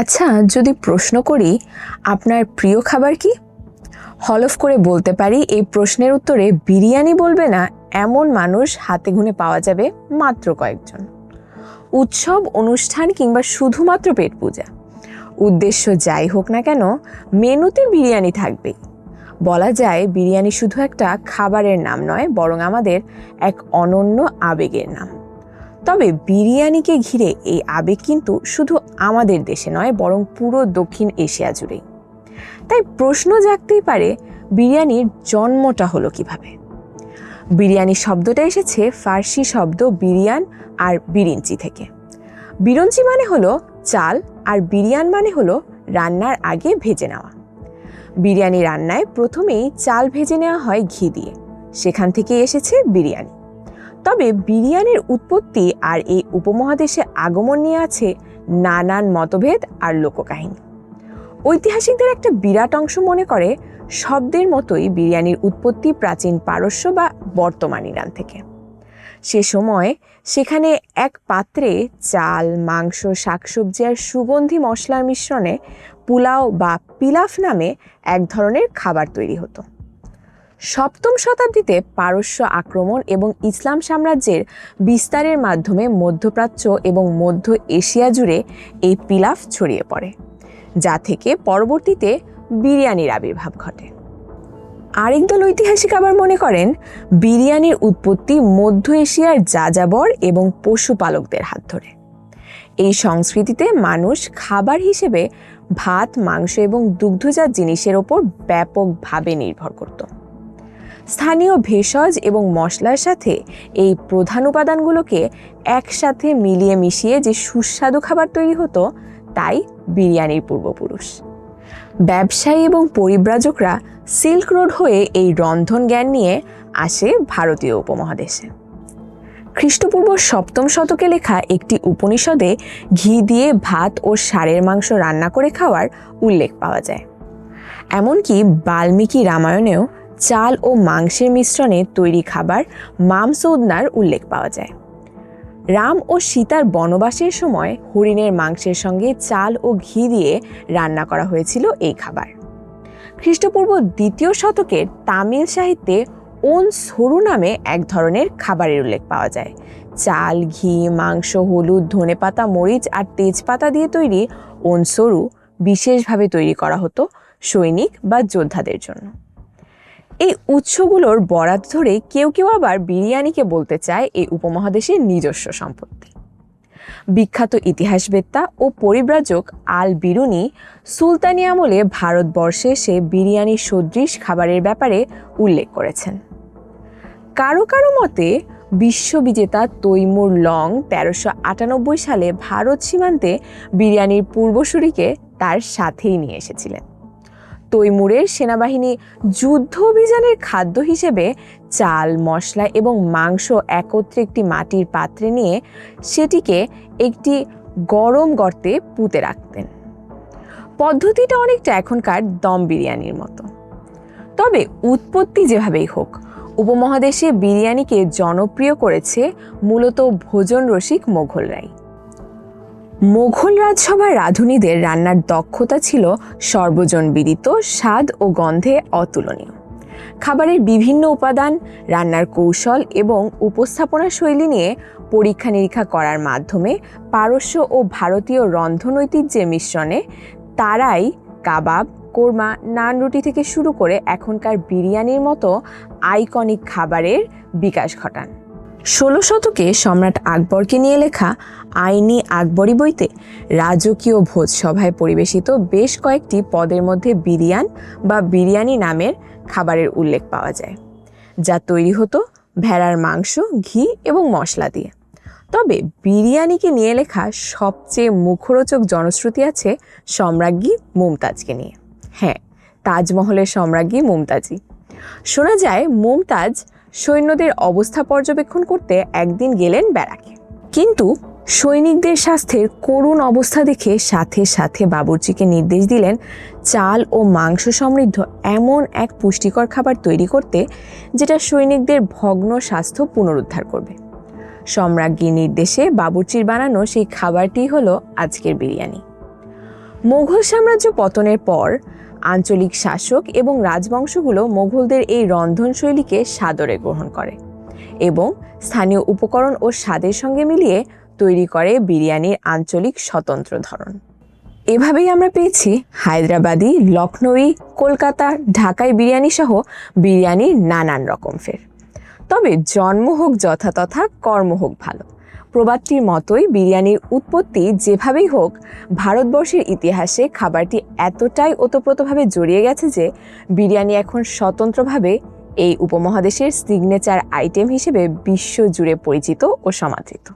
আচ্ছা যদি প্রশ্ন করি, আপনার প্রিয় খাবার কি? হলফ করে বলতে পারি, এই প্রশ্নের উত্তরে বিরিয়ানি বলবে না, এমন মানুষ হাতে গুনে পাওয়া যাবে মাত্র কয়েকজন। উৎসব, অনুষ্ঠান কিংবা শুধুমাত্র পেট পূজা। উদ্দেশ্য যাই হোক না কেন, মেনুতে বিরিয়ানি থাকবেই। বলা যায়, বিরিয়ানি শুধু একটা খাবারের নাম নয়, বরং আমাদের এক অনন্য আবেগের নাম। তবে বিরিয়ানিকে ঘিরে এই আবেগ কিন্তু শুধু আমাদের দেশে নয়, বরং পুরো দক্ষিণ এশিয়া জুড়েই তাই প্রশ্ন জাগতেই পারে, বিরিয়ানির জন্মটা হলো কীভাবে? বিরিয়ানি শব্দটা এসেছে ফার্সি শব্দ বিরিয়ান আর বিরিঞ্চি থেকে। বিরঞ্চি মানে হলো চাল আর বিরিয়ান মানে হলো রান্নার আগে ভেজে নেওয়া। বিরিয়ানি রান্নায় প্রথমেই চাল ভেজে নেওয়া হয় ঘি দিয়ে। সেখান থেকে এসেছে বিরিয়ানি। তবে বিরিয়ানির উৎপত্তি আর এই উপমহাদেশে আগমন নিয়ে আছে নানান মতভেদ আর লোককাহিনী। ঐতিহাসিকদের একটা বিরাট অংশ মনে করে শব্দের মতোই বিরিয়ানির উৎপত্তি প্রাচীন পারস্য বা বর্তমান ইরান থেকে। সে সময় সেখানে এক পাত্রে চাল, মাংস, শাকসবজি আর সুগন্ধি মশলার মিশ্রণে পোলাও বা পিলাফ নামে এক ধরনের খাবার তৈরি হতো। সপ্তম শতাব্দীতে পারস্য আক্রমণ এবং ইসলাম সাম্রাজ্যের বিস্তারের মাধ্যমে মধ্যপ্রাচ্য এবং মধ্য এশিয়া জুড়ে এই পিলাফ ছড়িয়ে পড়ে, যা থেকে পরবর্তীতে বিরিয়ানির আবির্ভাব ঘটে। আরেক দল ঐতিহাসিক আবার মনে করেন, বিরিয়ানির উৎপত্তি মধ্য এশিয়ার যাযাবর এবং পশুপালকদের হাত ধরে। এই সংস্কৃতিতে মানুষ খাবার হিসেবে ভাত, মাংস এবং দুগ্ধজাত জিনিসের ওপর ব্যাপকভাবে নির্ভর করত। স্থানীয় ভেষজ এবং মশলার সাথে এই প্রধান উপাদানগুলোকে একসাথে মিলিয়ে মিশিয়ে যে সুস্বাদু খাবার তৈরি হতো, তাই বিরিয়ানির পূর্বপুরুষ। ব্যবসায়ী এবং পরিব্রাজকরা সিল্ক রোড হয়ে এই রন্ধন জ্ঞান নিয়ে আসে ভারতীয় উপমহাদেশে। খ্রিস্টপূর্ব সপ্তম শতকে লেখা একটি উপনিষদে ঘি দিয়ে ভাত ও ষাঁড়ের মাংস রান্না করে খাওয়ার উল্লেখ পাওয়া যায়। এমনকি বাল্মীকি রামায়ণেও চাল ও মাংসের মিশ্রণে তৈরি খাবার মামসৌদনার উল্লেখ পাওয়া যায়। রাম ও সীতার বনবাসের সময় হরিণের মাংসের সঙ্গে চাল ও ঘি দিয়ে রান্না করা হয়েছিল এই খাবার। খ্রিস্টপূর্ব দ্বিতীয় শতকের তামিল সাহিত্যে ওন সরু নামে এক ধরনের খাবারের উল্লেখ পাওয়া যায়। চাল, ঘি, মাংস, হলুদ, ধনেপাতা, মরিচ আর তেজপাতা দিয়ে তৈরি ওন সরু বিশেষভাবে তৈরি করা হতো সৈনিক বা যোদ্ধাদের জন্য। এই উৎসগুলোর বরাত ধরে কেউ কেউ আবার বিরিয়ানিকে বলতে চায় এই উপমহাদেশের নিজস্ব সম্পত্তি। বিখ্যাত ইতিহাসবেত্তা ও পরিব্রাজক আল বিরুনি সুলতানি আমলে ভারতবর্ষে সে বিরিয়ানি সদৃশ খাবারের ব্যাপারে উল্লেখ করেছেন। কারও কারও মতে বিশ্ববিজেতা তৈমুর লং তেরোশো আটানব্বই সালে ভারত সীমান্তে বিরিয়ানির পূর্বসূরিকে তার সাথেই নিয়ে এসেছিলেন। তৈমুরের সেনাবাহিনী যুদ্ধ অভিযানের খাদ্য হিসেবে চাল, মশলা এবং মাংস একত্রে একটি মাটির পাত্রে নিয়ে সেটিকে একটি গরম গর্তে পুঁতে রাখতেন। পদ্ধতিটা অনেকটা এখনকার দম বিরিয়ানির মতো। তবে উৎপত্তি যেভাবেই হোক, উপমহাদেশে বিরিয়ানিকে জনপ্রিয় করেছে মূলত ভোজন রসিক মোঘলরাই। মোঘল রাজসভার রাঁধুনিদের রান্নার দক্ষতা ছিল সর্বজন বিদিত, স্বাদ ও গন্ধে অতুলনীয়। খাবারের বিভিন্ন উপাদান, রান্নার কৌশল এবং উপস্থাপনা শৈলী নিয়ে পরীক্ষা নিরীক্ষা করার মাধ্যমে পারস্য ও ভারতীয় রন্ধন ঐতিহ্যের মিশ্রণে তারাই কাবাব, কোরমা, নান রুটি থেকে শুরু করে এখনকার বিরিয়ানির মতো আইকনিক খাবারের বিকাশ ঘটান। ষোলো শতকে সম্রাট আকবরকে নিয়ে লেখা আইনি আকবরী বইতে রাজকীয় ভোজসভায় পরিবেশিত বেশ কয়েকটি পদের মধ্যে বিরিয়ান বা বিরিয়ানি নামের খাবারের উল্লেখ পাওয়া যায়, যা তৈরি হতো ভেড়ার মাংস, ঘি এবং মশলা দিয়ে। তবে বিরিয়ানিকে নিয়ে লেখা সবচেয়ে মুখরোচক জনশ্রুতি আছে সম্রাজ্ঞী মুমতাজকে নিয়ে। হ্যাঁ তাজমহলের সম্রাজ্ঞী মুমতাজই। শোনা যায় মুমতাজ সৈন্যদের অবস্থা পর্যবেক্ষণ করতে একদিন গেলেন ব্যারাকে। কিন্তু সৈনিকদের স্বাস্থ্যের করুণ অবস্থা দেখে সাথে সাথে বাবুর্চিকে নির্দেশ দিলেন, চাল ও মাংস সমৃদ্ধ এমন এক পুষ্টিকর খাবার তৈরি করতে, যেটা সৈনিকদের ভগ্ন স্বাস্থ্য পুনরুদ্ধার করবে। সম্রাজ্ঞীর নির্দেশে বাবুর্চির বানানো সেই খাবারটি হলো আজকের বিরিয়ানি। মোঘল সাম্রাজ্য পতনের পর আঞ্চলিক শাসক এবং রাজবংশগুলো মোঘলদের এই রন্ধনশৈলীকে সাদরে গ্রহণ করে এবং স্থানীয় উপকরণ ও স্বাদের সঙ্গে মিলিয়ে তৈরি করে বিরিয়ানির আঞ্চলিক স্বতন্ত্র ধরন। এভাবেই আমরা পেয়েছি হায়দ্রাবাদি, লখনৌই, কলকাতা, ঢাকায় বিরিয়ানি সহ বিরিয়ানির নানান রকম ফের। তবে জন্ম হোক যথাতথা, কর্ম হোক ভালো। প্রবাদটির মতোই বিরিয়ানির উৎপত্তি যেভাবেই হোক, ভারতবর্ষের ইতিহাসে খাবারটি এতটাই ওতপ্রোতভাবে জড়িয়ে গেছে যে বিরিয়ানি এখন স্বতন্ত্রভাবে এই উপমহাদেশের সিগনেচার আইটেম হিসেবে বিশ্বজুড়ে পরিচিত ও সমাদৃত।